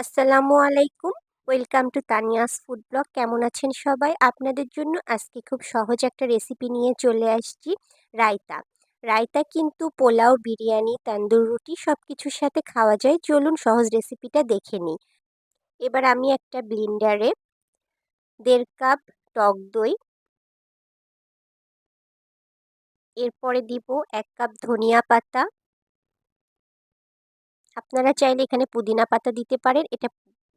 আসসালামু আলাইকুম। Welcome to Tania's food blog. কেমন আছেন সবাই? আপনাদের জন্য আজকে খুব সহজ একটা রেসিপি নিয়ে চলে আসছি রায়তা। রায়তা কিন্তু পোলাও, বিরিয়ানি, তান্দুর রুটি সব কিছুর সাথে খাওয়া যায়। চলুন সহজ রেসিপিটা দেখে নিই। এবার আমি একটা ব্লিন্ডারে দেড় কাপ টক দই, এরপরে দিব এক কাপ ধনিয়া পাতা আপনারা চাইলে এখানে পুদিনা পাতা দিতে পারেন। এটা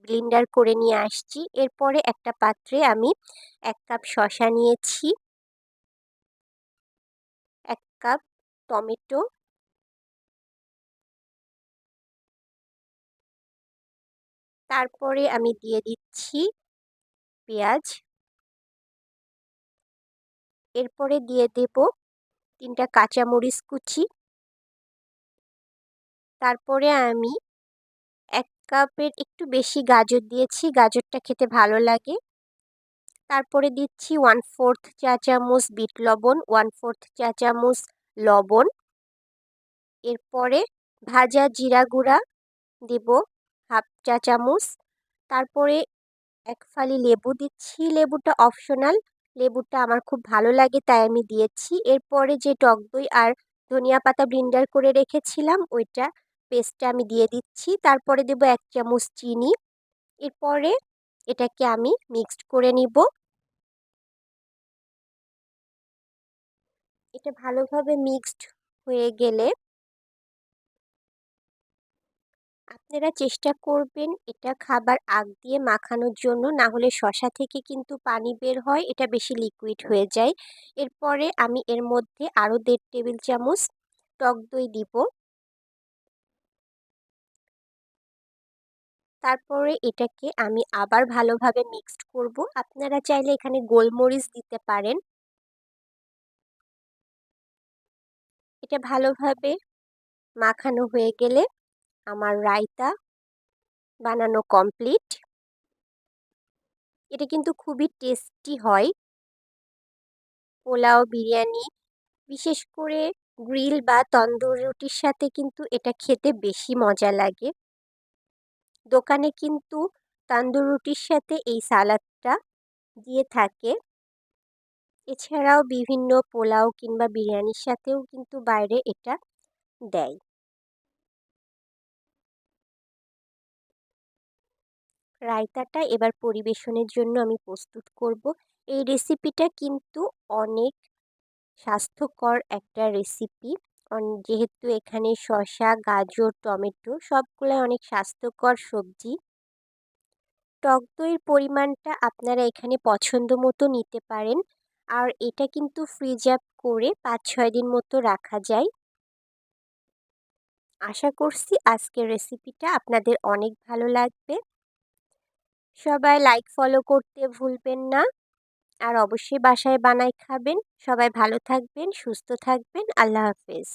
ব্লিন্ডার করে নিয়ে আসছি। এরপরে একটা পাত্রে আমি এক কাপ শশা নিয়েছি। এক কাপ টমেটো। তারপরে আমি দিয়ে দিচ্ছি পেঁয়াজ। এরপরে দিয়ে দেব তিনটা কাঁচামরিচ কুচি। তারপরে আমি এক কাপের একটু বেশি গাজর দিয়েছি। গাজরটা খেতে ভালো লাগে। তারপরে দিচ্ছি ওয়ান ফোর্থ চা চামচ বিট লবণ ওয়ান ফোর্থ চা চামচ লবণ। এরপরে ভাজা জিরা গুঁড়া দেব হাফ চা চামচ তারপরে এক ফালি লেবু দিচ্ছি। লেবুটা অপশনাল লেবুটা আমার খুব ভালো লাগে তাই আমি দিয়েছি। এরপরে যে টক দই আর ধনিয়া পাতা ব্লিন্ডার করে রেখেছিলাম, ওইটা পেস্টটা আমি দিয়ে দিচ্ছি। তারপরে দেব এক চামচ চিনি। এরপরে এটাকে আমি মিক্সড করে নিব। এটা ভালোভাবে মিক্সড হয়ে গেলে আপনারা চেষ্টা করবেন এটা খাবার আগ দিয়ে মাখানোর জন্য। না হলে শশা থেকে কিন্তু পানি বের হয়, এটা বেশি লিকুইড হয়ে যায়। এরপরে আমি এর মধ্যে আরও দেড় টেবিল চামচ টক দই দিব। তারপরে এটাকে আমি আবার ভালোভাবে মিক্সড করব। আপনারা চাইলে এখানে গোলমরিচ দিতে পারেন। এটা ভালোভাবে মাখানো হয়ে গেলে আমার রায়তা বানানো কমপ্লিট এটা কিন্তু খুবই টেস্টি হয়। পোলাও, বিরিয়ানি, বিশেষ করে গ্রিল বা তন্দুর রুটির সাথে কিন্তু এটা খেতে বেশি মজা লাগে। দোকানে কিন্তু তান্দুর রুটির সাথে এই সালাদটা দিয়ে থাকে। এছাড়াও বিভিন্ন পোলাও কিংবা বিরিয়ানির সাথেও কিন্তু বাইরে এটা দেয়। রায়তাটা এবার পরিবেশনের জন্য আমি প্রস্তুত করব। এই রেসিপিটা কিন্তু অনেক স্বাস্থ্যকর একটা রেসিপি যেহেতু এখানে শসা, গাজর, টমেটো সবগুলোই অনেক স্বাস্থ্যকর সবজি। টক দইয়ের পরিমাণটা আপনারা এখানে পছন্দ মতো নিতে পারেন। আর এটা কিন্তু ফ্রিজ আপ করে পাঁচ ছয় দিন মতো রাখা যায়। আশা করছি আজকের রেসিপিটা আপনাদের অনেক ভালো লাগবে। সবাই লাইক ফলো করতে ভুলবেন না। আর অবশ্যই বাসায় বানাই খাবেন। সবাই ভালো থাকবেন সুস্থ থাকবেন। আল্লাহ হাফেজ।